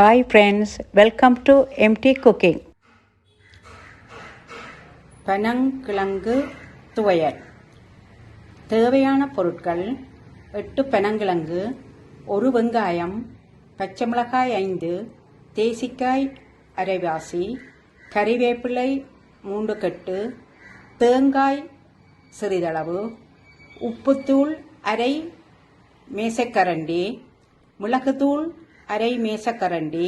Hi friends welcome to MT cooking பனங்கிழங்கு துவையல். தேவையான பொருட்கள் எட்டு பனங்கிழங்கு ஒரு வெங்காயம் பச்சை மிளகாய் ஐந்து தேசிக்காய் அரைவாசி கறிவேப்பிலை மூன்று கட்டு தேங்காய் சிறிதளவு உப்புத்தூள் அரை மேசைக்கரண்டி மிளகுத்தூள் அரை மேசக்கரண்டி.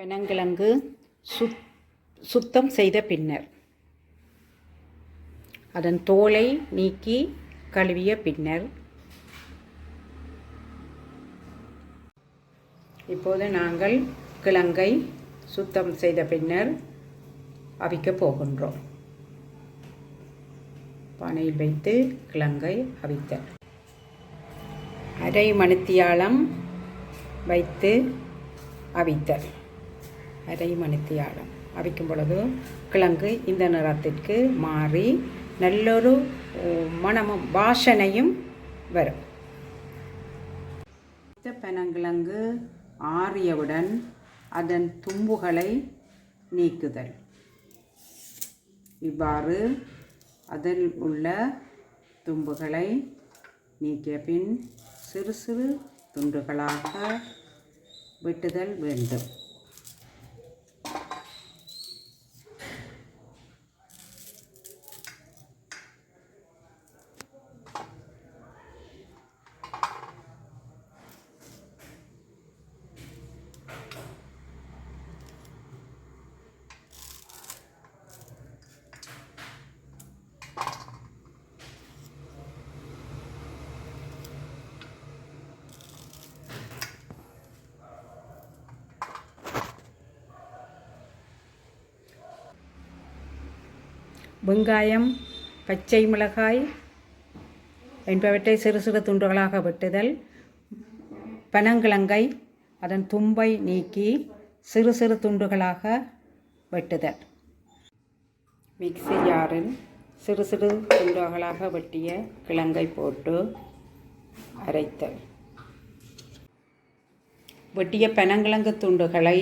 பெனங்கிழங்கு சுத் சுத்தம் செய்த பின்னர் அதன் தோலை நீக்கி கழுவிய பின்னர் இப்போது நாங்கள் கிழங்கை சுத்தம் செய்த பின்னர் அவிக்கப் போகின்றோம். பானையில் வைத்து கிழங்கை அவித்தல். அரை மணித்தியாலம் வைத்து அவித்தல். அரை மணித்தியாலம். அவிக்கும் பொழுது கிழங்கு இந்த நிறத்திற்கு மாறி நல்லொரு மனமும் வாசனையும் வரும். பனங்கிழங்கு ஆறியவுடன் அதன் தும்புகளை நீக்குதல். இவ்வாறு அதில் உள்ள தும்புகளை நீக்கிய பின் சிறு சிறு துண்டுகளாக வெட்டுதல் வேண்டும். வெங்காயம் பச்சை மிளகாய் என்பவற்றை சிறு சிறு துண்டுகளாக வெட்டுதல் பனங்கிழங்கை அதன் தும்பை நீக்கி சிறு சிறு துண்டுகளாக வெட்டுதல். மிக்சி ஜாரில் சிறு சிறு துண்டுகளாக வெட்டிய கிழங்கை போட்டு அரைத்தல். வெட்டிய பனங்கிழங்கு துண்டுகளை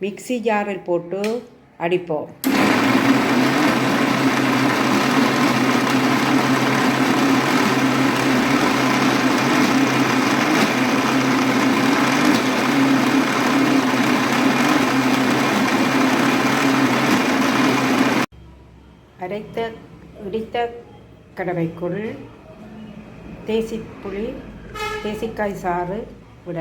மிக்சி ஜாரில் போட்டு அடிப்போம். அடைத்த இடித்த கடவைக்குள் தேசிப்புளி தேசிக்காய் சாறு விட.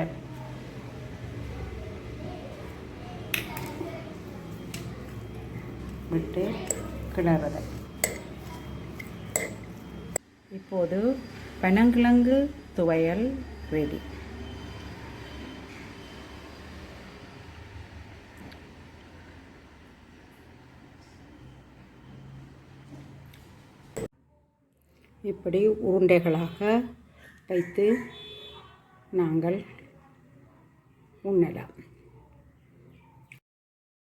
விட்டு கிளறுதல் இப்போது பனங்கிழங்கு துவையல் ரெடி இப்படி உருண்டைகளாக வைத்து நாங்கள் உண்ணலாம்.